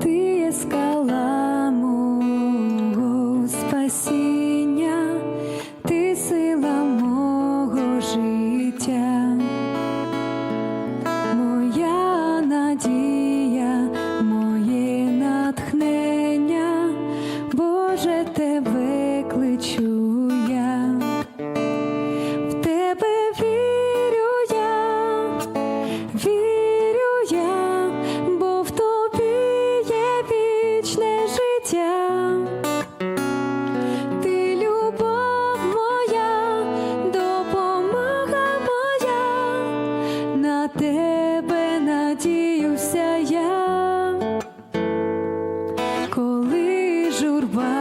Ты искала мого спасения. На тебе надіюся я. Коли журба